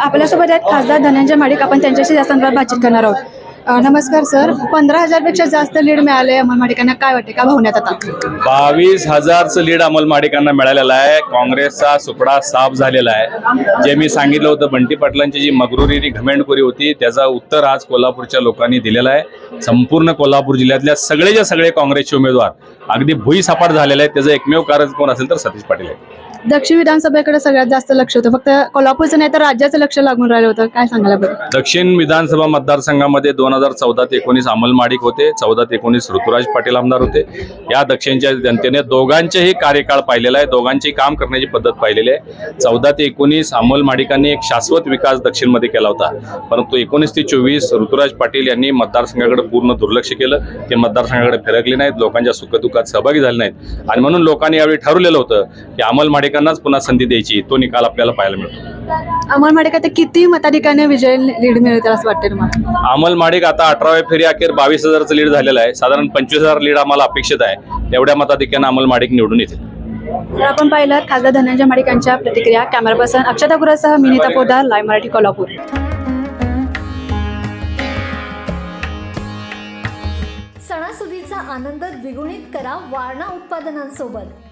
आपल्यासोबत आहेत खासदार धनंजय माडिक. आपण त्यांच्याशी या संदर्भात बातचीत करणार आहोत. नमस्कार सर. पंधरा हजारपेक्षा जास्त लीड मिळाले अमोल माडिकांना. काय वाटते का भावण्यात आता? बावीस हजारचं लीड अमोल माडिकांना मिळालेलं आहे. काँग्रेसचा सुपडा साफ झालेला आहे. जे मी सांगितलं होतं बंटी पाटलांची जी मगरुरी जी घमेंडखोरी होती त्याचा उत्तर आज कोल्हापूरच्या लोकांनी दिलेलं आहे. संपूर्ण कोल्हापूर जिल्ह्यातल्या सगळेच्या सगळे काँग्रेसचे उमेदवार अगदी भुईसपाट झालेले आहेत. त्याचं एकमेव कारण कोण असेल तर सतीश पाटील आहे दक्षिण विधानसभेकडे सगळ्यात जास्त लक्ष होतं. फक्त कोल्हापूरचं नाही तर राज्याचं लक्ष लागून राहिलं होतं. काय सांगायला पाहिजे दक्षिण विधानसभा मतदारसंघामध्ये दोन हजार चौदा ते एकोणीस अमल माडिक होते. चौदा ते एकोणीस ऋतुराज पाटील आमदार होते. या दक्षिणच्या जनतेने दोघांचेही कार्यकाळ पाहिलेला आहे. दोघांची काम करण्याची पद्धत पाहिलेली आहे. चौदा ते एकोणीस अमोल माडिकांनी एक शाश्वत विकास दक्षिणमध्ये केला होता. परंतु एकोणीस ते चोवीस ऋतुराज पाटील यांनी मतदारसंघाकडे पूर्ण दुर्लक्ष केलं. ते मतदारसंघाकडे फिरकले नाहीत. लोकांच्या सुखदुःखात सहभागी झाले नाहीत. आणि म्हणून लोकांनी यावेळी ठरवलेलं होतं की अमल माडिकांनाच पुन्हा संधी द्यायची. तो निकाल आपल्याला पाहायला मिळतो. अमल माडिक आता किती मताधिकाने विजय लीड मिळेल असं वाटतं तुम्हाला? अमल माडिक आता अठराव्या फेरी अखेर बावीस हजारचं लीड झालेलं आहे. साधारण पंचवीस हजार लीड आम्हाला अपेक्षित आहे. तेवढ्या मताधिक्यानं अमल माडिक निवडून येतील. तर आपण पाहिलं खासदार धनंजय माडिकांच्या प्रतिक्रिया. कॅमेरा पर्सन अक्षता गुरासह मिनिता पोदार लाईव्ह मराठी कोल्हापूर. सणासुदीचा आनंद द्विगुणित करा वारणा उत्पादनांसोबत.